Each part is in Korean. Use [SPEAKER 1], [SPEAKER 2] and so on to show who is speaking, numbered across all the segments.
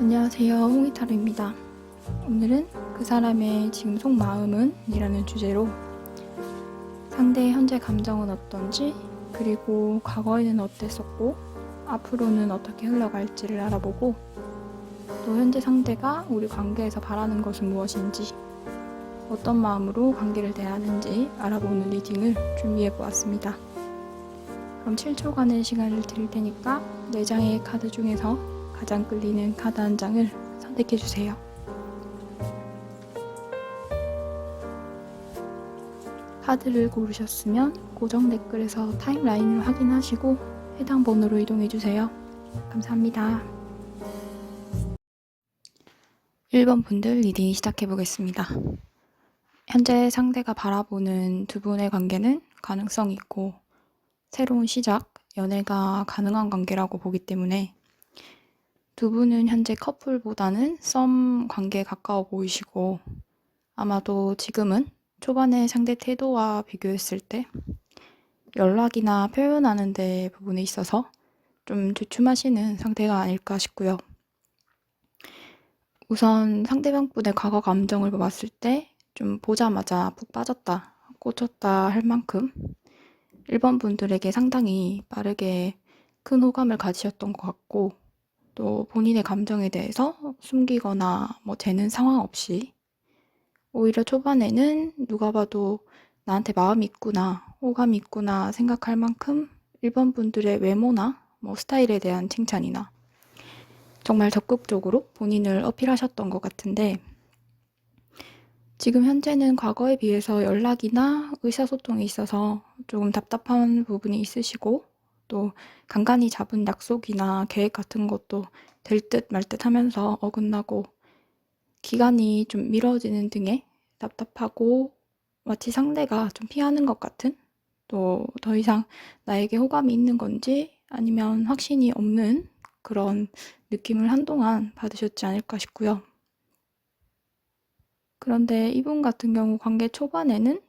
[SPEAKER 1] 안녕하세요. 홍이타루입니다. 오늘은 그 사람의 지금 속마음은 이라는 주제로 상대의 현재 감정은 어떤지 그리고 과거에는 어땠었고 앞으로는 어떻게 흘러갈지를 알아보고 또 현재 상대가 우리 관계에서 바라는 것은 무엇인지 어떤 마음으로 관계를 대하는지 알아보는 리딩을 준비해 보았습니다. 그럼 7초간의 시간을 드릴 테니까 4장의 카드 중에서 가장 끌리는 카드 한 장을 선택해 주세요. 카드를 고르셨으면 고정 댓글에서 타임라인을 확인하시고 해당 번호로 이동해 주세요. 감사합니다. 1번 분들 리딩 시작해 보겠습니다. 현재 상대가 바라보는 두 분의 관계는 가능성 있고 새로운 시작, 연애가 가능한 관계라고 보기 때문에 두 분은 현재 커플보다는 썸 관계에 가까워 보이시고 아마도 지금은 초반의 상대 태도와 비교했을 때 연락이나 표현하는 데 부분에 있어서 좀 주춤하시는 상태가 아닐까 싶고요. 우선 상대방 분의 과거 감정을 봤을 때 좀 보자마자 푹 빠졌다, 꽂혔다 할 만큼 1번 분들에게 상당히 빠르게 큰 호감을 가지셨던 것 같고 또 본인의 감정에 대해서 숨기거나 뭐 재는 상황 없이 오히려 초반에는 누가 봐도 나한테 마음이 있구나, 호감이 있구나 생각할 만큼 1번 분들의 외모나 뭐 스타일에 대한 칭찬이나 정말 적극적으로 본인을 어필하셨던 것 같은데 지금 현재는 과거에 비해서 연락이나 의사소통에 있어서 조금 답답한 부분이 있으시고 또 간간히 잡은 약속이나 계획 같은 것도 될 듯 말 듯 하면서 어긋나고 기간이 좀 미뤄지는 등의 답답하고 마치 상대가 좀 피하는 것 같은 또 더 이상 나에게 호감이 있는 건지 아니면 확신이 없는 그런 느낌을 한동안 받으셨지 않을까 싶고요. 그런데 이분 같은 경우 관계 초반에는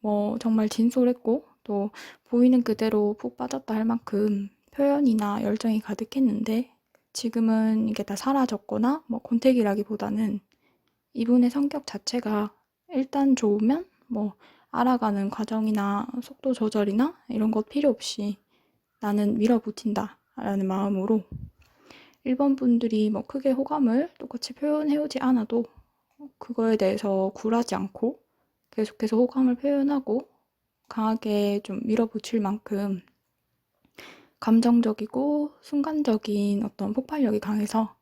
[SPEAKER 1] 뭐 정말 진솔했고 또 보이는 그대로 푹 빠졌다 할 만큼 표현이나 열정이 가득했는데 지금은 이게 다 사라졌거나 뭐 권태기라기보다는 이분의 성격 자체가 일단 좋으면 뭐 알아가는 과정이나 속도 조절이나 이런 것 필요 없이 나는 밀어붙인다 라는 마음으로 1번 분들이 뭐 크게 호감을 똑같이 표현해오지 않아도 그거에 대해서 굴하지 않고 계속해서 호감을 표현하고 강하게 좀 밀어붙일 만큼 감정적이고 순간적인 어떤 폭발력이 강해서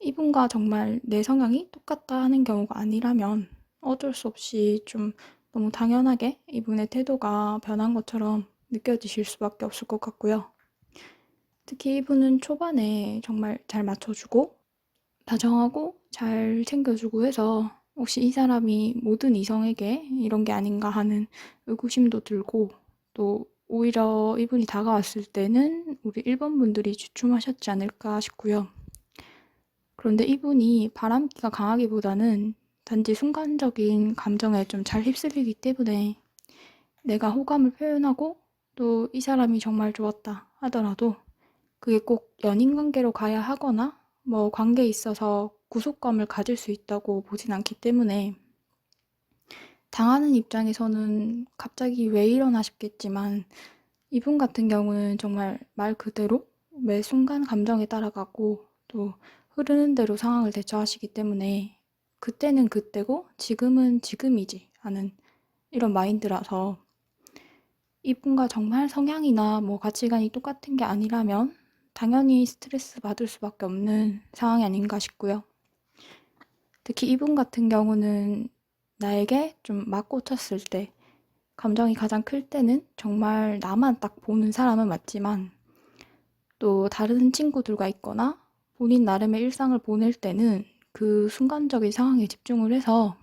[SPEAKER 1] 이분과 정말 내 성향이 똑같다 하는 경우가 아니라면 어쩔 수 없이 좀 너무 당연하게 이분의 태도가 변한 것처럼 느껴지실 수밖에 없을 것 같고요. 특히 이분은 초반에 정말 잘 맞춰주고 다정하고 잘 챙겨주고 해서 혹시 이 사람이 모든 이성에게 이런 게 아닌가 하는 의구심도 들고 또 오히려 이분이 다가왔을 때는 우리 1번 분들이 주춤하셨지 않을까 싶고요. 그런데 이분이 바람기가 강하기보다는 단지 순간적인 감정에 좀 잘 휩쓸리기 때문에 내가 호감을 표현하고 또 이 사람이 정말 좋았다 하더라도 그게 꼭 연인 관계로 가야 하거나 뭐 관계에 있어서 구속감을 가질 수 있다고 보진 않기 때문에 당하는 입장에서는 갑자기 왜 이러나 싶겠지만 이분 같은 경우는 정말 말 그대로 매 순간 감정에 따라가고 또 흐르는 대로 상황을 대처하시기 때문에 그때는 그때고 지금은 지금이지 하는 이런 마인드라서 이분과 정말 성향이나 뭐 가치관이 똑같은 게 아니라면 당연히 스트레스 받을 수밖에 없는 상황이 아닌가 싶고요. 특히 이분 같은 경우는 나에게 좀막 꽂혔을 때 감정이 가장 클 때는 정말 나만 딱 보는 사람은 맞지만 또 다른 친구들과 있거나 본인 나름의 일상을 보낼 때는 그 순간적인 상황에 집중을 해서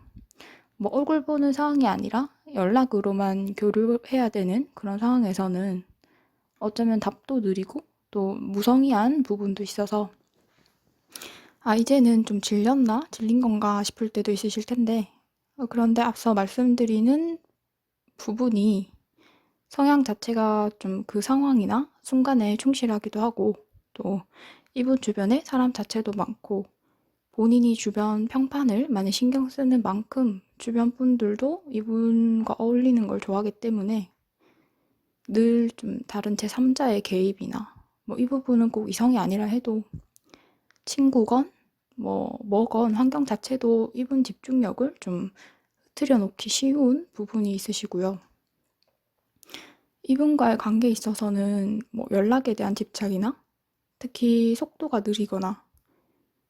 [SPEAKER 1] 뭐 얼굴 보는 상황이 아니라 연락으로만 교류해야 되는 그런 상황에서는 어쩌면 답도 느리고 또 무성의한 부분도 있어서 아, 이제는 좀 질렸나? 질린 건가 싶을 때도 있으실 텐데 어, 그런데 앞서 말씀드리는 부분이 성향 자체가 좀 그 상황이나 순간에 충실하기도 하고 또 이분 주변에 사람 자체도 많고 본인이 주변 평판을 많이 신경 쓰는 만큼 주변 분들도 이분과 어울리는 걸 좋아하기 때문에 늘 좀 다른 제3자의 개입이나 뭐 이 부분은 꼭 이성이 아니라 해도 친구건 뭐 뭐건 환경 자체도 이분 집중력을 좀 흐트려 놓기 쉬운 부분이 있으시고요. 이분과의 관계에 있어서는 뭐 연락에 대한 집착이나 특히 속도가 느리거나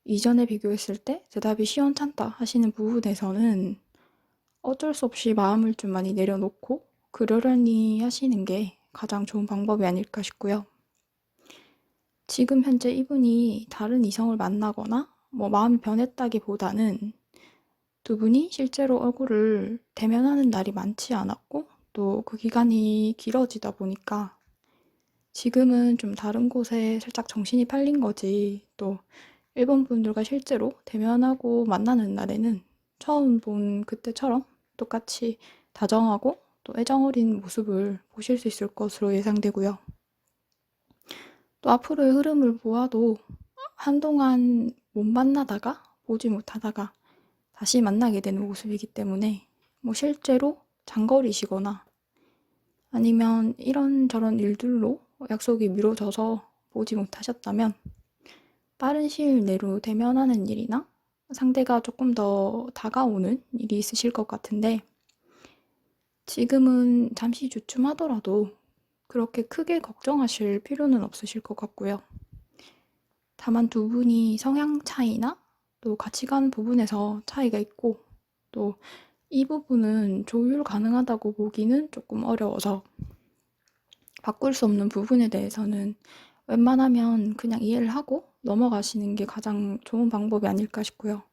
[SPEAKER 1] 이전에 비교했을 때 대답이 시원찮다 하시는 부분에서는 어쩔 수 없이 마음을 좀 많이 내려놓고 그러려니 하시는 게 가장 좋은 방법이 아닐까 싶고요. 지금 현재 이분이 다른 이성을 만나거나 뭐 마음이 변했다기보다는 두 분이 실제로 얼굴을 대면하는 날이 많지 않았고 또 그 기간이 길어지다 보니까 지금은 좀 다른 곳에 살짝 정신이 팔린 거지 또 일본 분들과 실제로 대면하고 만나는 날에는 처음 본 그때처럼 똑같이 다정하고 또 애정 어린 모습을 보실 수 있을 것으로 예상되고요. 또 앞으로의 흐름을 보아도 한동안 못 만나다가 보지 못하다가 다시 만나게 되는 모습이기 때문에 뭐 실제로 장거리시거나 아니면 이런저런 일들로 약속이 미뤄져서 보지 못하셨다면 빠른 시일 내로 대면하는 일이나 상대가 조금 더 다가오는 일이 있으실 것 같은데 지금은 잠시 주춤하더라도 그렇게 크게 걱정하실 필요는 없으실 것 같고요. 다만 두 분이 성향 차이나 또 가치관 부분에서 차이가 있고 또 이 부분은 조율 가능하다고 보기는 조금 어려워서 바꿀 수 없는 부분에 대해서는 웬만하면 그냥 이해를 하고 넘어가시는 게 가장 좋은 방법이 아닐까 싶고요.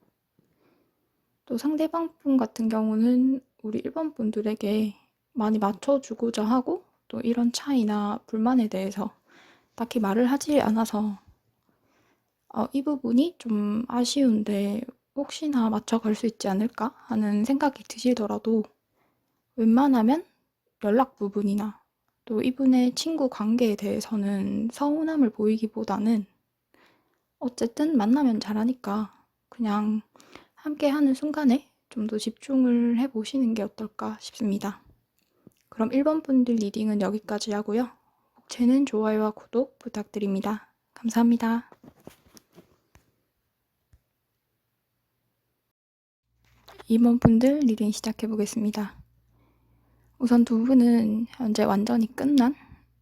[SPEAKER 1] 또 상대방 분 같은 경우는 우리 일본 분들에게 많이 맞춰주고자 하고 또 이런 차이나 불만에 대해서 딱히 말을 하지 않아서 어, 이 부분이 좀 아쉬운데 혹시나 맞춰 갈 수 있지 않을까 하는 생각이 드시더라도 웬만하면 연락 부분이나 또 이분의 친구 관계에 대해서는 서운함을 보이기보다는 어쨌든 만나면 잘하니까 그냥 함께 하는 순간에 좀 더 집중을 해 보시는 게 어떨까 싶습니다. 그럼 1번 분들 리딩은 여기까지 하고요. 복채는 좋아요와 구독 부탁드립니다. 감사합니다. 2번 분들 리딩 시작해 보겠습니다. 우선 두 분은 현재 완전히 끝난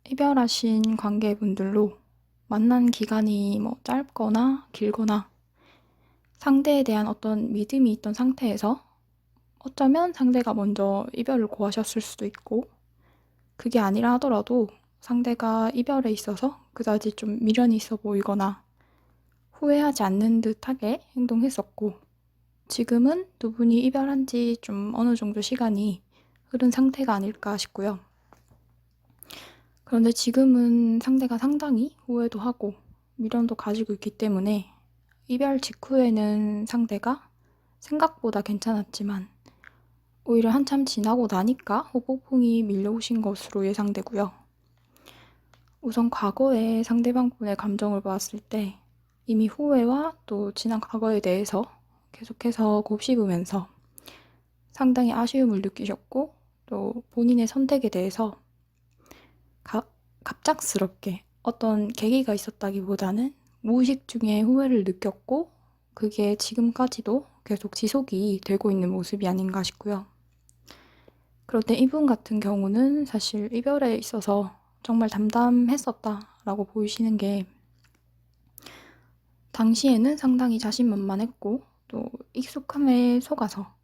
[SPEAKER 1] 이별하신 관계분들로 만난 기간이 뭐 짧거나 길거나 상대에 대한 어떤 믿음이 있던 상태에서 어쩌면 상대가 먼저 이별을 고하셨을 수도 있고 그게 아니라 하더라도 상대가 이별에 있어서 그다지 좀 미련이 있어 보이거나 후회하지 않는 듯하게 행동했었고 지금은 두 분이 이별한 지 좀 어느 정도 시간이 흐른 상태가 아닐까 싶고요. 그런데 지금은 상대가 상당히 후회도 하고 미련도 가지고 있기 때문에 이별 직후에는 상대가 생각보다 괜찮았지만 오히려 한참 지나고 나니까 호폭풍이 밀려오신 것으로 예상되고요. 우선 과거의 상대방 분의 감정을 봤을 때 이미 후회와 또 지난 과거에 대해서 계속해서 곱씹으면서 상당히 아쉬움을 느끼셨고 또 본인의 선택에 대해서 가, 갑작스럽게 어떤 계기가 있었다기보다는 무의식 중에 후회를 느꼈고 그게 지금까지도 계속 지속이 되고 있는 모습이 아닌가 싶고요. 그런데 이분 같은 경우는 사실 이별에 있어서 정말 담담했었다라고 보이시는 게 당시에는 상당히 자신만만했고 또 익숙함에 속아서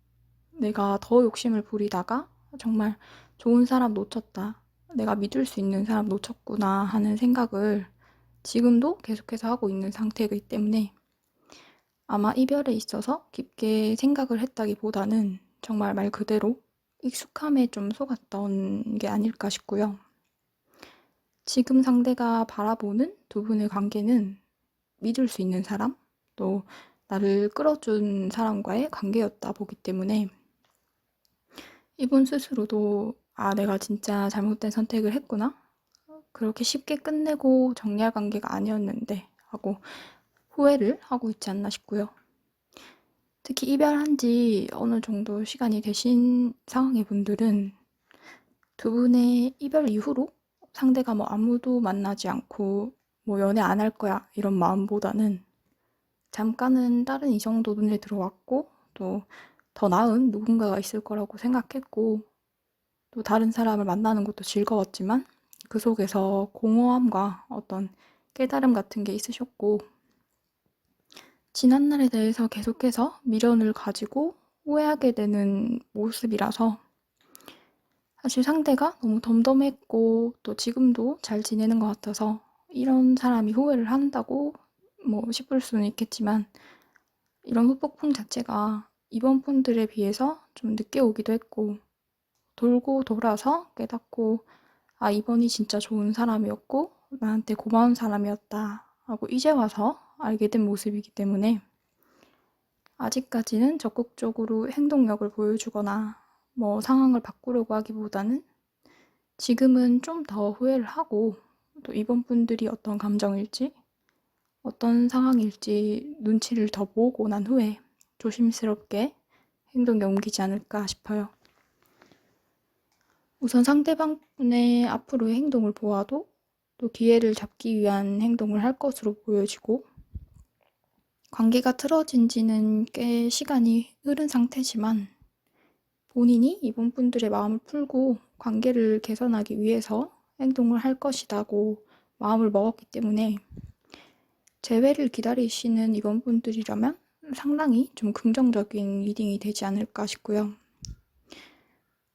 [SPEAKER 1] 내가 더 욕심을 부리다가 정말 좋은 사람 놓쳤다. 내가 믿을 수 있는 사람 놓쳤구나 하는 생각을 지금도 계속해서 하고 있는 상태이기 때문에 아마 이별에 있어서 깊게 생각을 했다기보다는 정말 말 그대로 익숙함에 좀 속았던 게 아닐까 싶고요. 지금 상대가 바라보는 두 분의 관계는 믿을 수 있는 사람, 또 나를 끌어준 사람과의 관계였다 보기 때문에 이분 스스로도 아, 내가 진짜 잘못된 선택을 했구나. 그렇게 쉽게 끝내고 정리할 관계가 아니었는데 하고 후회를 하고 있지 않나 싶고요. 특히 이별한 지 어느 정도 시간이 되신 상황의 분들은 두 분의 이별 이후로 상대가 뭐 아무도 만나지 않고 뭐 연애 안 할 거야 이런 마음보다는 잠깐은 다른 이성도 눈에 들어왔고 또 더 나은 누군가가 있을 거라고 생각했고 또 다른 사람을 만나는 것도 즐거웠지만 그 속에서 공허함과 어떤 깨달음 같은 게 있으셨고 지난 날에 대해서 계속해서 미련을 가지고 후회하게 되는 모습이라서 사실 상대가 너무 덤덤했고 또 지금도 잘 지내는 것 같아서 이런 사람이 후회를 한다고 뭐 싶을 수는 있겠지만 이런 후폭풍 자체가 이번 분들에 비해서 좀 늦게 오기도 했고 돌고 돌아서 깨닫고 아 이번이 진짜 좋은 사람이었고 나한테 고마운 사람이었다 하고 이제 와서 알게 된 모습이기 때문에 아직까지는 적극적으로 행동력을 보여주거나 뭐 상황을 바꾸려고 하기보다는 지금은 좀 더 후회를 하고 또 이번 분들이 어떤 감정일지 어떤 상황일지 눈치를 더 보고 난 후에 조심스럽게 행동에 옮기지 않을까 싶어요. 우선 상대방분의 앞으로의 행동을 보아도 또 기회를 잡기 위한 행동을 할 것으로 보여지고 관계가 틀어진 지는 꽤 시간이 흐른 상태지만 본인이 이번 분들의 마음을 풀고 관계를 개선하기 위해서 행동을 할 것이라고 마음을 먹었기 때문에 재회를 기다리시는 이번 분들이라면 상당히 좀 긍정적인 리딩이 되지 않을까 싶고요.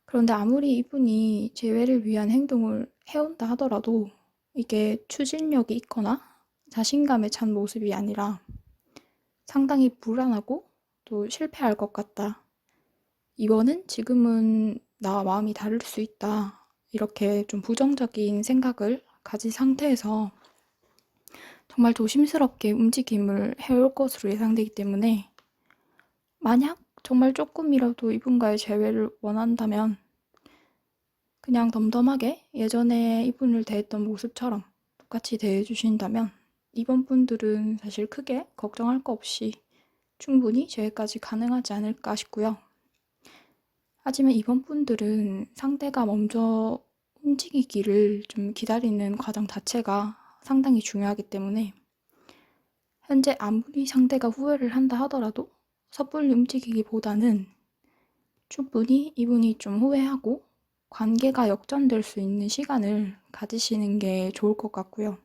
[SPEAKER 1] 그런데 아무리 이분이 재회를 위한 행동을 해온다 하더라도 이게 추진력이 있거나 자신감에 찬 모습이 아니라 상당히 불안하고 또 실패할 것 같다. 이번은 지금은 나와 마음이 다를 수 있다. 이렇게 좀 부정적인 생각을 가진 상태에서 정말 조심스럽게 움직임을 해올 것으로 예상되기 때문에 만약 정말 조금이라도 이분과의 재회를 원한다면 그냥 덤덤하게 예전에 이분을 대했던 모습처럼 똑같이 대해주신다면 이번 분들은 사실 크게 걱정할 거 없이 충분히 재회까지 가능하지 않을까 싶고요. 하지만 이번 분들은 상대가 먼저 움직이기를 좀 기다리는 과정 자체가 상당히 중요하기 때문에 현재 아무리 상대가 후회를 한다 하더라도 섣불리 움직이기보다는 충분히 이분이 좀 후회하고 관계가 역전될 수 있는 시간을 가지시는 게 좋을 것 같고요.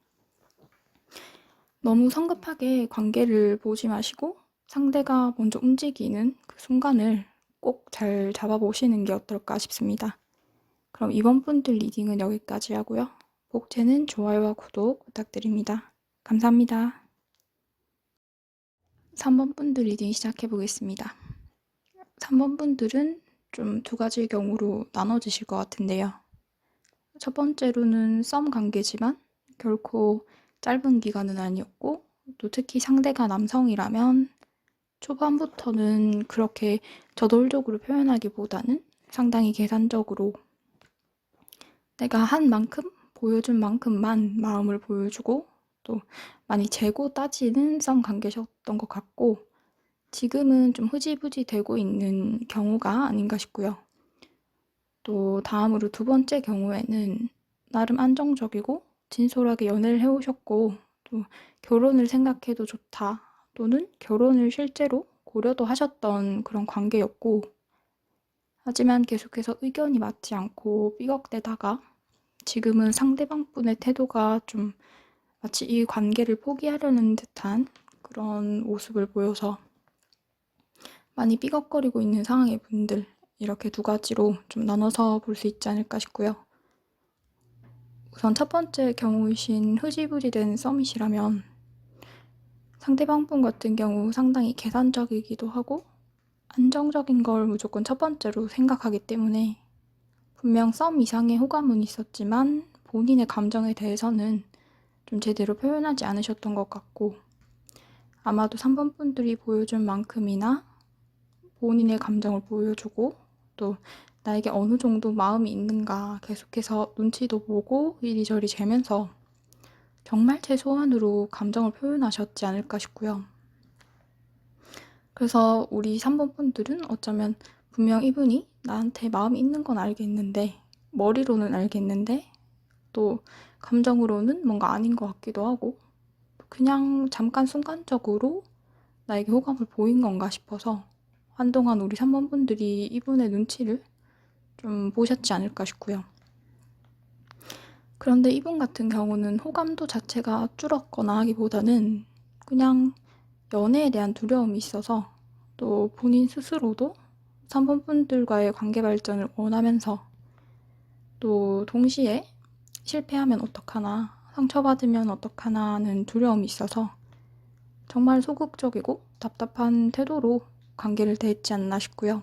[SPEAKER 1] 너무 성급하게 관계를 보지 마시고 상대가 먼저 움직이는 그 순간을 꼭 잘 잡아보시는 게 어떨까 싶습니다. 그럼 이번 분들 리딩은 여기까지 하고요. 복제는 좋아요와 구독 부탁드립니다. 감사합니다. 3번 분들 리딩 시작해 보겠습니다. 3번 분들은 좀 두 가지 경우로 나눠지실 것 같은데요. 첫 번째로는 썸 관계지만 결코 짧은 기간은 아니었고 또 특히 상대가 남성이라면 초반부터는 그렇게 저돌적으로 표현하기보다는 상당히 계산적으로 내가 한 만큼 보여준 만큼만 마음을 보여주고 또 많이 재고 따지는 썸 관계셨던 것 같고 지금은 좀 흐지부지 되고 있는 경우가 아닌가 싶고요. 또 다음으로 두 번째 경우에는 나름 안정적이고 진솔하게 연애를 해오셨고 또 결혼을 생각해도 좋다 또는 결혼을 실제로 고려도 하셨던 그런 관계였고 하지만 계속해서 의견이 맞지 않고 삐걱대다가 지금은 상대방 분의 태도가 좀 마치 이 관계를 포기하려는 듯한 그런 모습을 보여서 많이 삐걱거리고 있는 상황의 분들 이렇게 두 가지로 좀 나눠서 볼 수 있지 않을까 싶고요. 우선 첫 번째 경우이신 흐지부지 된 썸이시라면 상대방 분 같은 경우 상당히 계산적이기도 하고 안정적인 걸 무조건 첫 번째로 생각하기 때문에 분명 썸 이상의 호감은 있었지만 본인의 감정에 대해서는 좀 제대로 표현하지 않으셨던 것 같고 아마도 3번 분들이 보여준 만큼이나 본인의 감정을 보여주고 또 나에게 어느 정도 마음이 있는가 계속해서 눈치도 보고 이리저리 재면서 정말 최소한으로 감정을 표현하셨지 않을까 싶고요. 그래서 우리 3번 분들은 어쩌면 분명 이분이 나한테 마음이 있는 건 알겠는데, 머리로는 알겠는데, 또 감정으로는 뭔가 아닌 것 같기도 하고, 그냥 잠깐 순간적으로 나에게 호감을 보인 건가 싶어서 한동안 우리 3번 분들이 이분의 눈치를 좀 보셨지 않을까 싶고요. 그런데 이분 같은 경우는 호감도 자체가 줄었거나 하기보다는 그냥 연애에 대한 두려움이 있어서 또 본인 스스로도 3번 분들과의 관계 발전을 원하면서 또 동시에 실패하면 어떡하나, 상처받으면 어떡하나 하는 두려움이 있어서 정말 소극적이고 답답한 태도로 관계를 대했지 않나 싶고요.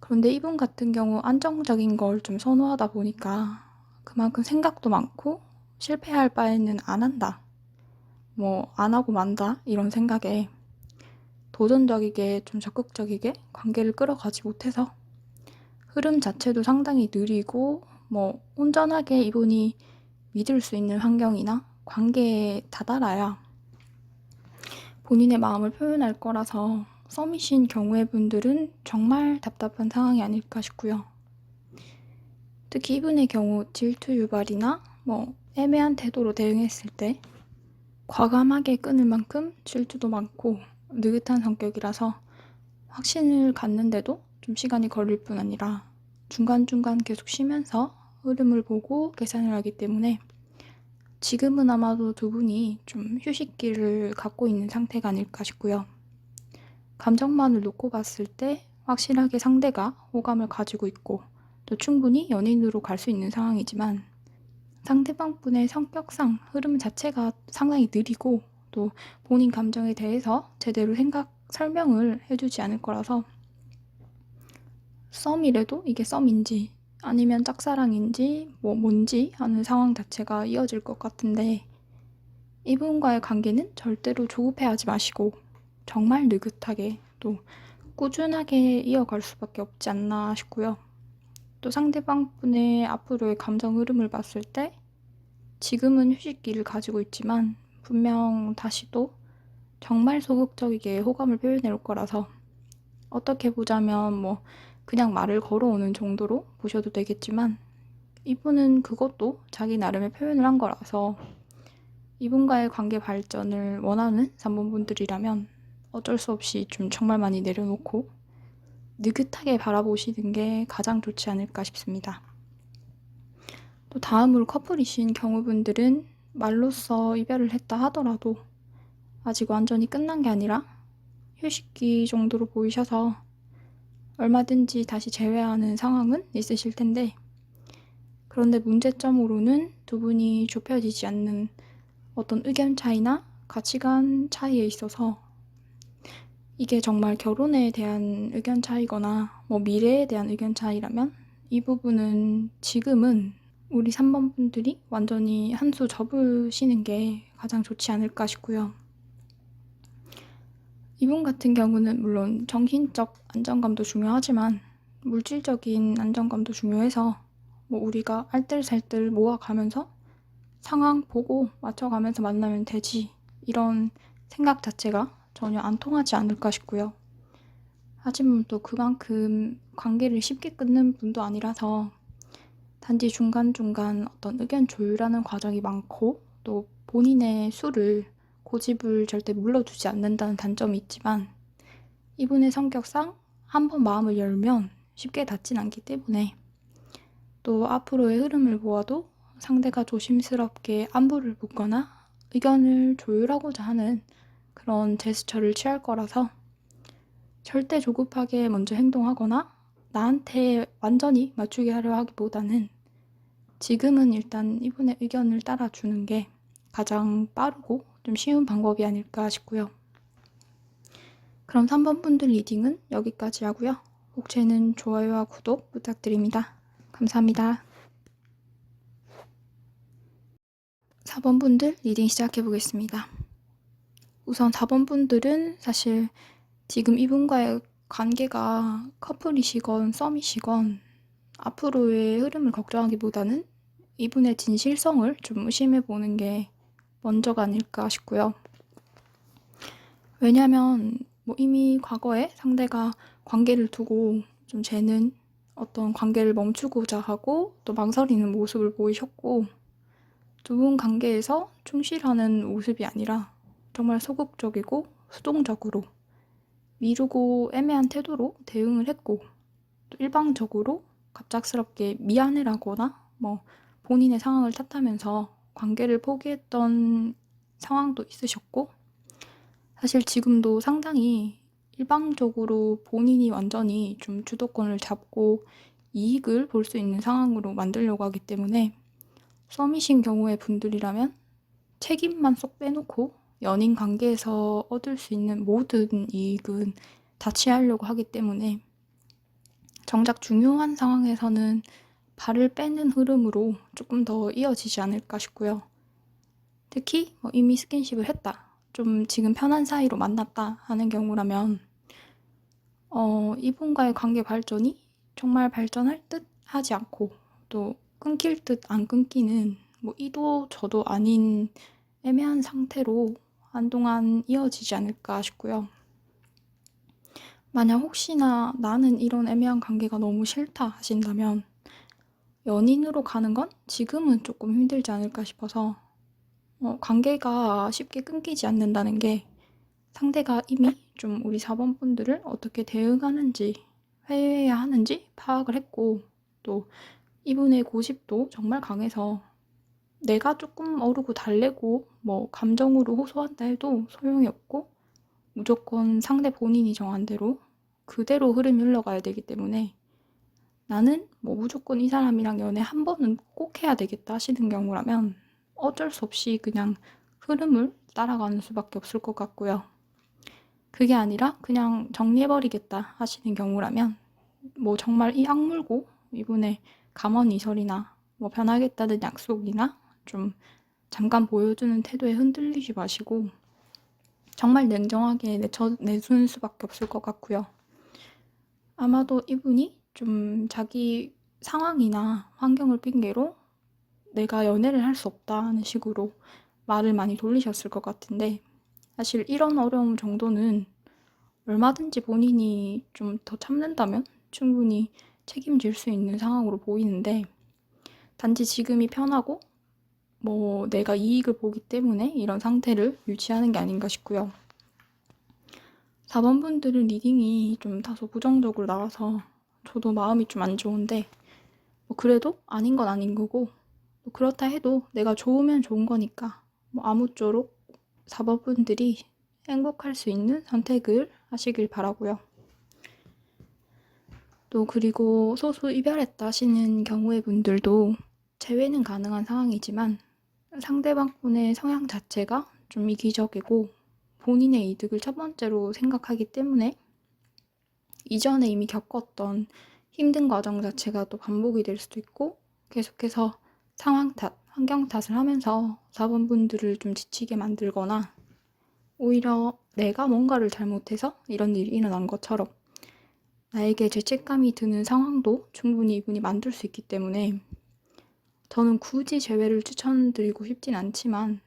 [SPEAKER 1] 그런데 이분 같은 경우 안정적인 걸 좀 선호하다 보니까 그만큼 생각도 많고 실패할 바에는 안 한다. 뭐, 안 하고 만다. 이런 생각에 도전적이게 좀 적극적이게 관계를 끌어가지 못해서 흐름 자체도 상당히 느리고 뭐 온전하게 이분이 믿을 수 있는 환경이나 관계에 다다라야 본인의 마음을 표현할 거라서 썸이신 경우의 분들은 정말 답답한 상황이 아닐까 싶고요. 특히 이분의 경우 질투 유발이나 뭐 애매한 태도로 대응했을 때 과감하게 끊을 만큼 질투도 많고 느긋한 성격이라서 확신을 갖는데도 좀 시간이 걸릴 뿐 아니라 중간중간 계속 쉬면서 흐름을 보고 계산을 하기 때문에 지금은 아마도 두 분이 좀 휴식기를 갖고 있는 상태가 아닐까 싶고요. 감정만을 놓고 봤을 때 확실하게 상대가 호감을 가지고 있고 또 충분히 연인으로 갈 수 있는 상황이지만 상대방 분의 성격상 흐름 자체가 상당히 느리고 또 본인 감정에 대해서 제대로 생각, 설명을 해주지 않을 거라서 썸이래도 이게 썸인지 아니면 짝사랑인지 뭐 뭔지 하는 상황 자체가 이어질 것 같은데 이분과의 관계는 절대로 조급해하지 마시고 정말 느긋하게 또 꾸준하게 이어갈 수밖에 없지 않나 싶고요. 또 상대방 분의 앞으로의 감정 흐름을 봤을 때 지금은 휴식기를 가지고 있지만 분명 다시 또 정말 소극적이게 호감을 표현해 올 거라서 어떻게 보자면 뭐 그냥 말을 걸어오는 정도로 보셔도 되겠지만 이분은 그것도 자기 나름의 표현을 한 거라서 이분과의 관계 발전을 원하는 3번 분들이라면 어쩔 수 없이 좀 정말 많이 내려놓고 느긋하게 바라보시는 게 가장 좋지 않을까 싶습니다. 또 다음으로 커플이신 경우분들은 말로써 이별을 했다 하더라도 아직 완전히 끝난 게 아니라 휴식기 정도로 보이셔서 얼마든지 다시 재회하는 상황은 있으실 텐데 그런데 문제점으로는 두 분이 좁혀지지 않는 어떤 의견 차이나 가치관 차이에 있어서 이게 정말 결혼에 대한 의견 차이거나 뭐 미래에 대한 의견 차이라면 이 부분은 지금은 우리 3번 분들이 완전히 한 수 접으시는 게 가장 좋지 않을까 싶고요. 이분 같은 경우는 물론 정신적 안정감도 중요하지만 물질적인 안정감도 중요해서 뭐 우리가 알뜰살뜰 모아가면서 상황 보고 맞춰가면서 만나면 되지 이런 생각 자체가 전혀 안 통하지 않을까 싶고요. 하지만 또 그만큼 관계를 쉽게 끊는 분도 아니라서 단지 중간중간 어떤 의견 조율하는 과정이 많고 또 본인의 수를 고집을 절대 물러주지 않는다는 단점이 있지만 이분의 성격상 한번 마음을 열면 쉽게 닫진 않기 때문에 또 앞으로의 흐름을 보아도 상대가 조심스럽게 안부를 묻거나 의견을 조율하고자 하는 그런 제스처를 취할 거라서 절대 조급하게 먼저 행동하거나 나한테 완전히 맞추게 하려 하기보다는 지금은 일단 이분의 의견을 따라주는 게 가장 빠르고 좀 쉬운 방법이 아닐까 싶고요. 그럼 3번 분들 리딩은 여기까지 하고요. 혹시는 좋아요와 구독 부탁드립니다. 감사합니다. 4번 분들 리딩 시작해 보겠습니다. 우선 4번 분들은 사실 지금 이분과의 관계가 커플이시건 썸이시건 앞으로의 흐름을 걱정하기보다는 이분의 진실성을 좀 의심해 보는 게 먼저가 아닐까 싶고요. 왜냐면 뭐 이미 과거에 상대가 관계를 두고 좀 쟤는 어떤 관계를 멈추고자 하고 또 망설이는 모습을 보이셨고 두 분 관계에서 충실하는 모습이 아니라 정말 소극적이고 수동적으로 미루고 애매한 태도로 대응을 했고 또 일방적으로 갑작스럽게 미안해라거나 뭐 본인의 상황을 탓하면서 관계를 포기했던 상황도 있으셨고 사실 지금도 상당히 일방적으로 본인이 완전히 좀 주도권을 잡고 이익을 볼 수 있는 상황으로 만들려고 하기 때문에 썸이신 경우의 분들이라면 책임만 쏙 빼놓고 연인 관계에서 얻을 수 있는 모든 이익은 다 취하려고 하기 때문에 정작 중요한 상황에서는 발을 빼는 흐름으로 조금 더 이어지지 않을까 싶고요. 특히 뭐 이미 스킨십을 했다. 좀 지금 편한 사이로 만났다 하는 경우라면 어, 이분과의 관계 발전이 정말 발전할 듯 하지 않고 또 끊길 듯 안 끊기는 뭐 이도 저도 아닌 애매한 상태로 한동안 이어지지 않을까 싶고요. 만약 혹시나 나는 이런 애매한 관계가 너무 싫다 하신다면 연인으로 가는 건 지금은 조금 힘들지 않을까 싶어서 어, 관계가 쉽게 끊기지 않는다는 게 상대가 이미 좀 우리 4번 분들을 어떻게 대응하는지 회해야 하는지 파악을 했고 또 이분의 고집도 정말 강해서 내가 조금 어르고 달래고 뭐 감정으로 호소한다 해도 소용이 없고 무조건 상대 본인이 정한 대로 그대로 흐름이 흘러가야 되기 때문에 나는 뭐 무조건 이 사람이랑 연애 한 번은 꼭 해야 되겠다 하시는 경우라면 어쩔 수 없이 그냥 흐름을 따라가는 수밖에 없을 것 같고요. 그게 아니라 그냥 정리해버리겠다 하시는 경우라면 뭐 정말 이 악물고 이분의 감언이설이나 뭐 변하겠다는 약속이나 좀 잠깐 보여주는 태도에 흔들리지 마시고 정말 냉정하게 내쳐, 내주는 수밖에 없을 것 같고요. 아마도 이분이 좀 자기 상황이나 환경을 핑계로 내가 연애를 할 수 없다는 식으로 말을 많이 돌리셨을 것 같은데 사실 이런 어려움 정도는 얼마든지 본인이 좀 더 참는다면 충분히 책임질 수 있는 상황으로 보이는데 단지 지금이 편하고 뭐 내가 이익을 보기 때문에 이런 상태를 유지하는 게 아닌가 싶고요. 4번 분들은 리딩이 좀 다소 부정적으로 나와서 저도 마음이 좀 안 좋은데 뭐 그래도 아닌 건 아닌 거고 뭐 그렇다 해도 내가 좋으면 좋은 거니까 뭐 아무쪼록 4번 분들이 행복할 수 있는 선택을 하시길 바라고요. 또 그리고 소수 이별했다 하시는 경우의 분들도 재회는 가능한 상황이지만 상대방 분의 성향 자체가 좀 이기적이고 본인의 이득을 첫 번째로 생각하기 때문에 이전에 이미 겪었던 힘든 과정 자체가 또 반복이 될 수도 있고 계속해서 상황 탓, 환경 탓을 하면서 4번 분들을 좀 지치게 만들거나 오히려 내가 뭔가를 잘못해서 이런 일이 일어난 것처럼 나에게 죄책감이 드는 상황도 충분히 이분이 만들 수 있기 때문에 저는 굳이 재회를 추천드리고 싶진 않지만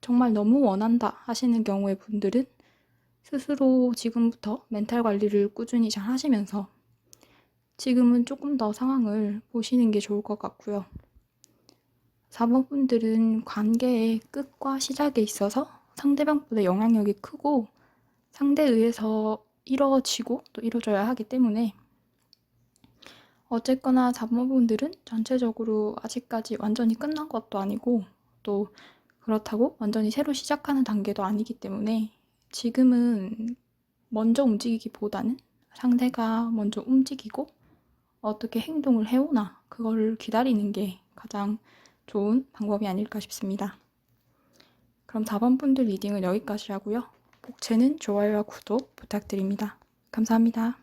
[SPEAKER 1] 정말 너무 원한다 하시는 경우의 분들은 스스로 지금부터 멘탈 관리를 꾸준히 잘 하시면서 지금은 조금 더 상황을 보시는 게 좋을 것 같고요. 4번 분들은 관계의 끝과 시작에 있어서 상대방보다 영향력이 크고 상대에 의해서 이루어지고 또 이루어져야 하기 때문에 어쨌거나 4번 분들은 전체적으로 아직까지 완전히 끝난 것도 아니고 또 그렇다고 완전히 새로 시작하는 단계도 아니기 때문에 지금은 먼저 움직이기보다는 상대가 먼저 움직이고 어떻게 행동을 해오나 그걸 기다리는 게 가장 좋은 방법이 아닐까 싶습니다. 그럼 4번 분들 리딩은 여기까지 하고요. 복채는 좋아요와 구독 부탁드립니다. 감사합니다.